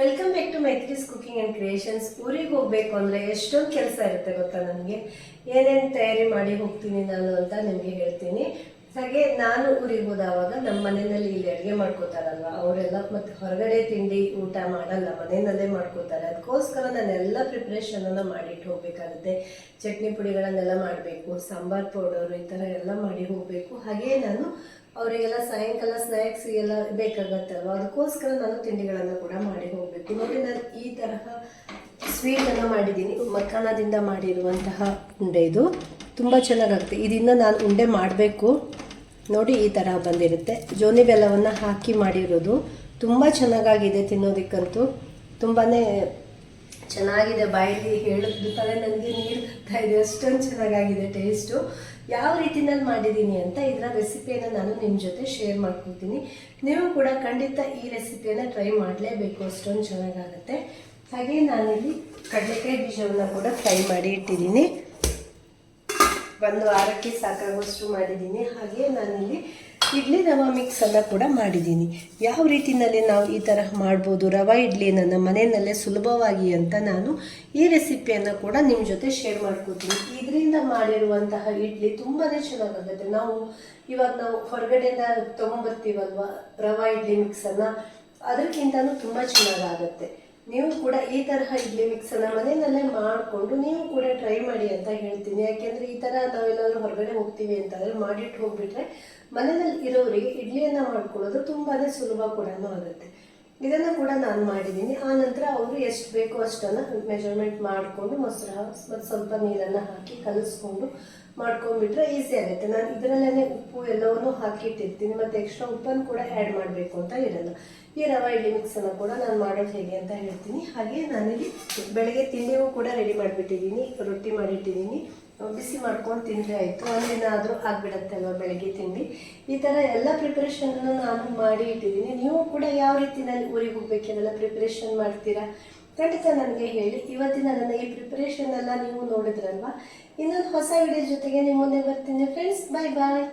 Welcome back to Maitri's cooking and creations ಊರಿಗೆ ಹೋಗ್ಬೇಕು ಅಂದರೆ ಎಷ್ಟೊಂದು ಕೆಲಸ ಇರುತ್ತೆ ಗೊತ್ತಾ ನನಗೆ ಏನೇನು ತಯಾರಿ ಮಾಡಿ ಹೋಗ್ತೀನಿ ನಾನು ಅಂತ ನಿಮಗೆ ಹೇಳ್ತೀನಿ. ಹಾಗೆ ನಾನು ಊರಿಗೆ ಹೋದವಾಗ ನಮ್ಮ ಮನೆಯಲ್ಲಿ ಇಲ್ಲಿ ಅಡುಗೆ ಮಾಡ್ಕೋತಾರಲ್ವ? ಅವರೆಲ್ಲ ಮತ್ತೆ ಹೊರಗಡೆ ತಿಂಡಿ ಊಟ ಮಾಡಲ್ಲ ಮನೆಯಲ್ಲೇ ಮಾಡ್ಕೋತಾರೆ. ಅದಕ್ಕೋಸ್ಕರ ನಾನೆಲ್ಲ ಪ್ರಿಪ್ರೇಷನ್ ಅನ್ನ ಮಾಡಿಟ್ಟು ಹೋಗ್ಬೇಕಾಗುತ್ತೆ. ಚಟ್ನಿ ಪುಡಿಗಳನ್ನೆಲ್ಲ ಮಾಡಬೇಕು, ಸಾಂಬಾರ್ ಪೌಡರ್ ಈ ಥರ ಎಲ್ಲ ಮಾಡಿ ಹೋಗಬೇಕು. ಹಾಗೆ ನಾನು ಅವರಿಗೆಲ್ಲ ಸಾಯಂಕಾಲ ಸ್ನ್ಯಾಕ್ಸ್ ಎಲ್ಲ ಬೇಕಾಗತ್ತಲ್ವ? ಅದಕ್ಕೋಸ್ಕರ ನಾನು ತಿಂಡಿಗಳನ್ನು ಕೂಡ ಮಾಡಿ ಹೋಗಬೇಕು. ನೋಡಿ ನಾನು ಈ ತರಹ ಸ್ವೀಟನ್ನು ಮಾಡಿದ್ದೀನಿ. ಮಕ್ಕಳದಿಂದ ಮಾಡಿರುವಂತಹ ಉಂಡೆ ಇದು. ತುಂಬ ಚೆನ್ನಾಗಾಗುತ್ತೆ ಇದರಿಂದ ನಾನು ಉಂಡೆ ಮಾಡಬೇಕು. ನೋಡಿ ಈ ಥರ ಬಂದಿರುತ್ತೆ. ಜೋನಿ ಬೆಲ್ಲವನ್ನು ಹಾಕಿ ಮಾಡಿರೋದು ತುಂಬ ಚೆನ್ನಾಗಾಗಿದೆ ತಿನ್ನೋದಕ್ಕಂತೂ. ತುಂಬಾ ಚೆನ್ನಾಗಿದೆ ಬಾಯಲ್ಲಿ ಹೇಳಿದ್ರೆ ನನಗೆ ನೀರು ಬರ್ತಾ ಇದೆ. ಅಷ್ಟೊಂದು ಚೆನ್ನಾಗಾಗಿದೆ ಟೇಸ್ಟು ಯಾವ ರೀತಿನಲ್ಲಿ ಮಾಡಿದ್ದೀನಿ ಅಂತ ಇದರ ರೆಸಿಪಿಯನ್ನು ನಾನು ನಿಮ್ಮ ಜೊತೆ ಶೇರ್ ಮಾಡ್ಕೊತೀನಿ ನೀವು ಕೂಡ ಖಂಡಿತ ಈ ರೆಸಿಪಿಯನ್ನು ಟ್ರೈ ಮಾಡಲೇಬೇಕು. ಅಷ್ಟೊಂದು ಚೆನ್ನಾಗಾಗುತ್ತೆ. ಹಾಗೆ ನಾನಿಲ್ಲಿ ಕಡಲೆಕಾಯಿ ಬೀಜವನ್ನು ಕೂಡ ಫ್ರೈ ಮಾಡಿ ಇಟ್ಟಿದ್ದೀನಿ. ಒಂದು ವಾರಕ್ಕೆ ಸಾಕಾಗುವಷ್ಟು ಮಾಡಿದ್ದೀನಿ. ಹಾಗೆ ನಾನಿಲ್ಲಿ ಇಡ್ಲಿ ರವ ಮಿಕ್ಸನ್ನು ಕೂಡ ಮಾಡಿದ್ದೀನಿ. ಯಾವ ರೀತಿಯಲ್ಲಿ ನಾವು ಈ ಥರ ಮಾಡ್ಬೋದು, ರವಾ ಇಡ್ಲಿ ನಮ್ಮ ಮನೆಯಲ್ಲೇ ಸುಲಭವಾಗಿ ಅಂತ ನಾನು ಈ ರೆಸಿಪಿಯನ್ನು ಕೂಡ ನಿಮ್ಮ ಜೊತೆ ಶೇರ್ ಮಾಡ್ಕೋತೀನಿ. ಇದರಿಂದ ಮಾಡಿರುವಂತಹ ಇಡ್ಲಿ ತುಂಬಾ ಚೆನ್ನಾಗಾಗುತ್ತೆ. ನಾವು ಇವಾಗ ನಾವು ಹೊರಗಡೆಯಿಂದ ತೊಗೊಂಬರ್ತೀವಲ್ವ ರವಾ ಇಡ್ಲಿ ಮಿಕ್ಸನ್ನು ಅದಕ್ಕಿಂತನೂ ತುಂಬ ಚೆನ್ನಾಗಾಗುತ್ತೆ. ನೀವು ಕೂಡ ಈ ತರಹ ಇಡ್ಲಿ ಮಿಕ್ಸನ್ನ ಮನೆಯಲ್ಲೇ ಮಾಡಿಕೊಂಡು ನೀವು ಕೂಡ ಟ್ರೈ ಮಾಡಿ ಅಂತ ಹೇಳ್ತೀನಿ. ಯಾಕೆಂದ್ರೆ ಈ ತರ ನಾವೆಲ್ಲಾದರೂ ಹೊರಗಡೆ ಹೋಗ್ತೀವಿ ಅಂತಂದ್ರೆ ಮಾಡಿಟ್ಟು ಹೋಗ್ಬಿಟ್ರೆ ಮನೆಯಲ್ಲಿ ಇರೋರಿಗೆ ಇಡ್ಲಿಯನ್ನ ಮಾಡ್ಕೊಳ್ಳೋದು ತುಂಬಾನೇ ಸುಲಭ ಕೂಡ ಆಗುತ್ತೆ. ಇದನ್ನ ಕೂಡ ನಾನು ಮಾಡಿದ್ದೀನಿ. ಆ ನಂತರ ಅವರು ಎಷ್ಟು ಬೇಕೋ ಅಷ್ಟನ್ನ ಮೆಜರ್ಮೆಂಟ್ ಮಾಡಿಕೊಂಡು ಮೊಸರು ಮತ್ತು ಸ್ವಲ್ಪ ನೀರನ್ನ ಹಾಕಿ ಕಲಿಸ್ಕೊಂಡು ಮಾಡ್ಕೊಂಡ್ಬಿಟ್ರೆ ಈಸಿ ಆಗುತ್ತೆ. ನಾನು ಇದರಲ್ಲೇ ಉಪ್ಪು ಎಲ್ಲವನ್ನೂ ಹಾಕಿಟ್ಟಿರ್ತೀನಿ. ಮತ್ತು ಎಕ್ಸ್ಟ್ರಾ ಉಪ್ಪನ್ನು ಕೂಡ ಆ್ಯಡ್ ಮಾಡಬೇಕು ಅಂತ ಇರಲ್ಲ ಈ ರವೆ ಇಡ್ಲಿ ಮಿಕ್ಸನ್ನು ಕೂಡ ನಾನು ಮಾಡೋದು ಹೇಗೆ ಅಂತ ಹೇಳ್ತೀನಿ. ಹಾಗೆ ನಾನಿಲ್ಲಿ ಬೆಳಗ್ಗೆ ತಿಂಡಿಗೂ ಕೂಡ ರೆಡಿ ಮಾಡಿಬಿಟ್ಟಿದ್ದೀನಿ. ರೊಟ್ಟಿ ಮಾಡಿಟ್ಟಿದ್ದೀನಿ. ಬಿಸಿ ಮಾಡ್ಕೊಂಡು ತಿಂದರೆ ಆಯಿತು. ಒಂದಿನ ಆದರೂ ಆಗಿಬಿಡತ್ತೆ ಅಲ್ವಾ ಬೆಳಗ್ಗೆ ತಿಂಡಿ? ಈ ಥರ ಎಲ್ಲ ಪ್ರಿಪ್ರೇಷನ್ನು ನಾನು ಮಾಡಿ ಇಟ್ಟಿದ್ದೀನಿ. ನೀವು ಕೂಡ ಯಾವ ರೀತಿ ನಾನು ಊರಿಗೆ ಹೋಗ್ಬೇಕೆಲ್ಲ ಪ್ರಿಪ್ರೇಷನ್ ಮಾಡ್ತೀರಾ? ಖಂಡಿತ ನನಗೆ ಹೇಳಿ. ಇವತ್ತಿನ ನನ್ನ ಈ ಪ್ರಿಪ್ರೇಷನ್ ಎಲ್ಲ ನೀವು ನೋಡಿದ್ರಲ್ವಾ? ಇನ್ನೊಂದು ಹೊಸ ವಿಡಿಯೋ ಜೊತೆಗೆ ನಿಮ್ಮ ಮುಂದೆ ಬರ್ತೀನಿ. ಫ್ರೆಂಡ್ಸ್ ಬಾಯ್ ಬಾಯ್